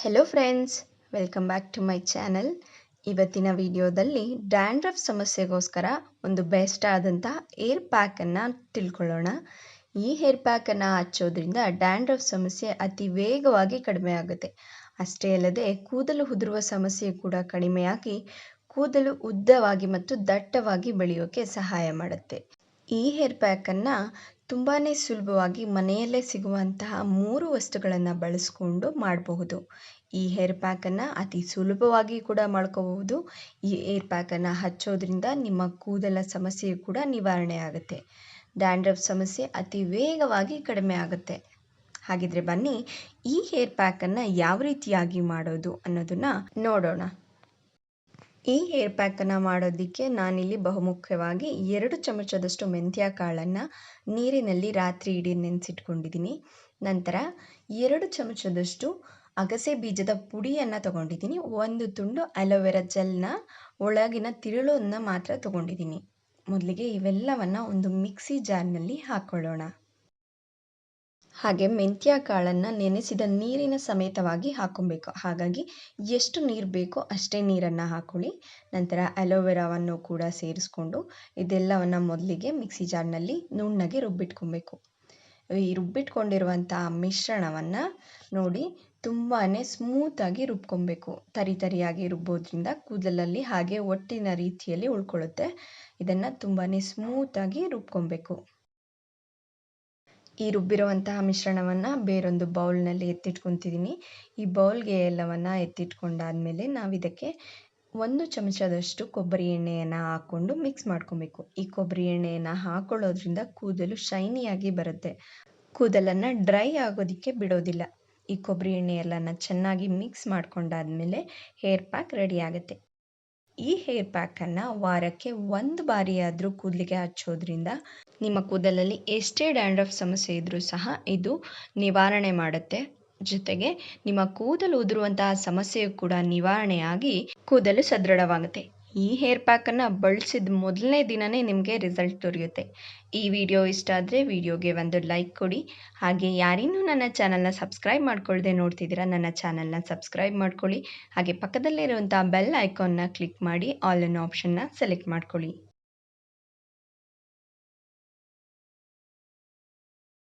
Hello friends welcome back to my channel ಇವತ್ತಿನ ವಿಡಿಯೋದಲ್ಲಿ dandruff ಸಮಸ್ಯೆಗೋಸ್ಕರ ಒಂದು ಬೆಸ್ಟ್ ಆದಂಥ ಏರ್ ಪ್ಯಾಕನ್ನು ತಿಳ್ಕೊಳ್ಳೋಣ. ಈ ಹೇರ್ ಪ್ಯಾಕನ್ನು ಹಚ್ಚೋದ್ರಿಂದ ಡ್ಯಾಂಡ್ರಫ್ ಸಮಸ್ಯೆ ಅತಿ ವೇಗವಾಗಿ ಕಡಿಮೆ ಆಗುತ್ತೆ. ಅಷ್ಟೇ ಅಲ್ಲದೆ ಕೂದಲು ಉದುರುವ ಸಮಸ್ಯೆ ಕೂಡ ಕಡಿಮೆಯಾಗಿ ಕೂದಲು ಉದ್ದವಾಗಿ ಮತ್ತು ದಟ್ಟವಾಗಿ ಬೆಳೆಯೋಕ್ಕೆ ಸಹಾಯ ಮಾಡುತ್ತೆ. ಈ ಹೇರ್ ಪ್ಯಾಕನ್ನು ತುಂಬಾ ಸುಲಭವಾಗಿ ಮನೆಯಲ್ಲೇ ಸಿಗುವಂತಹ ಮೂರು ವಸ್ತುಗಳನ್ನು ಬಳಸ್ಕೊಂಡು ಮಾಡಬಹುದು. ಈ ಹೇರ್ ಪ್ಯಾಕನ್ನು ಅತಿ ಸುಲಭವಾಗಿ ಕೂಡ ಮಾಡ್ಕೋಬಹುದು. ಈ ಏರ್ ಪ್ಯಾಕನ್ನು ಹಚ್ಚೋದ್ರಿಂದ ನಿಮ್ಮ ಕೂದಲ ಸಮಸ್ಯೆ ಕೂಡ ನಿವಾರಣೆ ಆಗುತ್ತೆ. ಡ್ಯಾಂಡ್ರಫ್ ಸಮಸ್ಯೆ ಅತಿ ವೇಗವಾಗಿ ಕಡಿಮೆ ಆಗುತ್ತೆ. ಹಾಗಿದ್ರೆ ಬನ್ನಿ, ಈ ಹೇರ್ ಪ್ಯಾಕನ್ನು ಯಾವ ರೀತಿಯಾಗಿ ಮಾಡೋದು ಅನ್ನೋದನ್ನು ನೋಡೋಣ. ಈ ಹೇರ್ ಪ್ಯಾಕನ್ನು ಮಾಡೋದಕ್ಕೆ ನಾನಿಲ್ಲಿ ಬಹುಮುಖ್ಯವಾಗಿ ಎರಡು ಚಮಚದಷ್ಟು ಮೆಂತ್ಯ ಕಾಳನ್ನು ನೀರಿನಲ್ಲಿ ರಾತ್ರಿ ಇಡೀ ನೆನೆಸಿಟ್ಕೊಂಡಿದ್ದೀನಿ ನಂತರ ಎರಡು ಚಮಚದಷ್ಟು ಅಗಸೆ ಬೀಜದ ಪುಡಿಯನ್ನು ತಗೊಂಡಿದ್ದೀನಿ ಒಂದು ತುಂಡು ಅಲೋವೆರಾ ಜೆಲ್ನ ಒಳಗಿನ ತಿರುಳನ್ನು ಮಾತ್ರ ತಗೊಂಡಿದ್ದೀನಿ ಮೊದಲಿಗೆ ಇವೆಲ್ಲವನ್ನು ಒಂದು ಮಿಕ್ಸಿ ಜಾರ್ನಲ್ಲಿ ಹಾಕ್ಕೊಳ್ಳೋಣ ಹಾಗೆ ಮೆಂತ್ಯ ಕಾಳನ್ನು ನೆನೆಸಿದ ನೀರಿನ ಸಮೇತವಾಗಿ ಹಾಕೊಬೇಕು. ಹಾಗಾಗಿ ಎಷ್ಟು ನೀರು ಬೇಕೋ ಅಷ್ಟೇ ನೀರನ್ನು ಹಾಕೊಳ್ಳಿ. ನಂತರ ಅಲೋವೆರಾವನ್ನು ಕೂಡ ಸೇರಿಸ್ಕೊಂಡು ಇದೆಲ್ಲವನ್ನು ಮೊದಲಿಗೆ ಮಿಕ್ಸಿ ಜಾರ್ನಲ್ಲಿ ನುಣ್ಣಗೆ ರುಬ್ಬಿಟ್ಕೊಬೇಕು. ಈ ರುಬ್ಬಿಟ್ಕೊಂಡಿರುವಂಥ ಮಿಶ್ರಣವನ್ನು ನೋಡಿ ತುಂಬಾ ಸ್ಮೂತಾಗಿ ರುಬ್ಕೊಬೇಕು. ತರಿ ತರಿಯಾಗಿ ರುಬ್ಬೋದ್ರಿಂದ ಕೂದಲಲ್ಲಿ ಹಾಗೆ ಒಟ್ಟಿನ ರೀತಿಯಲ್ಲಿ ಉಳ್ಕೊಳ್ಳುತ್ತೆ. ಇದನ್ನು ತುಂಬಾ ಸ್ಮೂತಾಗಿ ರುಬ್ಕೊಬೇಕು. ಈ ರುಬ್ಬಿರುವಂತಹ ಮಿಶ್ರಣವನ್ನು ಬೇರೊಂದು ಬೌಲ್ನಲ್ಲಿ ಎತ್ತಿಟ್ಕೊತಿದ್ದೀನಿ ಈ ಬೌಲ್ಗೆ ಎಲ್ಲವನ್ನು ಎತ್ತಿಟ್ಕೊಂಡಾದಮೇಲೆ ನಾವು ಇದಕ್ಕೆ ಒಂದು ಚಮಚದಷ್ಟು ಕೊಬ್ಬರಿ ಎಣ್ಣೆಯನ್ನು ಹಾಕ್ಕೊಂಡು ಮಿಕ್ಸ್ ಮಾಡ್ಕೊಬೇಕು. ಈ ಕೊಬ್ಬರಿ ಎಣ್ಣೆಯನ್ನು ಹಾಕೊಳ್ಳೋದ್ರಿಂದ ಕೂದಲು ಶೈನಿಯಾಗಿ ಬರುತ್ತೆ. ಕೂದಲನ್ನು ಡ್ರೈ ಆಗೋದಕ್ಕೆ ಬಿಡೋದಿಲ್ಲ. ಈ ಕೊಬ್ಬರಿ ಎಣ್ಣೆ ಎಲ್ಲನ ಚೆನ್ನಾಗಿ ಮಿಕ್ಸ್ ಮಾಡ್ಕೊಂಡಾದ್ಮೇಲೆ ಹೇರ್ ಪ್ಯಾಕ್ ರೆಡಿ ಆಗುತ್ತೆ. ಈ ಹೇರ್ ಪ್ಯಾಕನ್ನು ವಾರಕ್ಕೆ ಒಂದು ಬಾರಿಯಾದರೂ ಕೂದಲಿಗೆ ಹಚ್ಚೋದ್ರಿಂದ ನಿಮ್ಮ ಕೂದಲಲ್ಲಿ ಎಷ್ಟೇ ಡ್ಯಾಂಡ್ರಫ್ ಸಮಸ್ಯೆ ಇದ್ದರೂ ಸಹ ಇದು ನಿವಾರಣೆ ಮಾಡುತ್ತೆ. ಜೊತೆಗೆ ನಿಮ್ಮ ಕೂದಲು ಉದುರುವಂತಹ ಸಮಸ್ಯೆಯು ಕೂಡ ನಿವಾರಣೆಯಾಗಿ ಕೂದಲು ಸದೃಢವಾಗುತ್ತೆ. ಈ ಹೇರ್ ಪ್ಯಾಕನ್ನು ಬಳಸಿದ ಮೊದಲನೇ ದಿನವೇ ನಿಮಗೆ ರಿಸಲ್ಟ್ ದೊರೆಯುತ್ತೆ. ಈ ವಿಡಿಯೋ ಇಷ್ಟ ಆದರೆ ವಿಡಿಯೋಗೆ ಒಂದು ಲೈಕ್ ಕೊಡಿ. ಹಾಗೆ ಯಾರಿನ್ನೂ ನನ್ನ ಚಾನಲ್ನ ಸಬ್ಸ್ಕ್ರೈಬ್ ಮಾಡ್ಕೊಳ್ಳದೆ ನೋಡ್ತಿದ್ದೀರಾ, ನನ್ನ ಚಾನಲ್ನ ಸಬ್ಸ್ಕ್ರೈಬ್ ಮಾಡ್ಕೊಳ್ಳಿ. ಹಾಗೆ ಪಕ್ಕದಲ್ಲಿರುವಂಥ ಬೆಲ್ ಐಕಾನ್ನ ಕ್ಲಿಕ್ ಮಾಡಿ ಆಲ್ ಅನ್ ಆಪ್ಷನ್ನ ಸೆಲೆಕ್ಟ್ ಮಾಡ್ಕೊಳ್ಳಿ.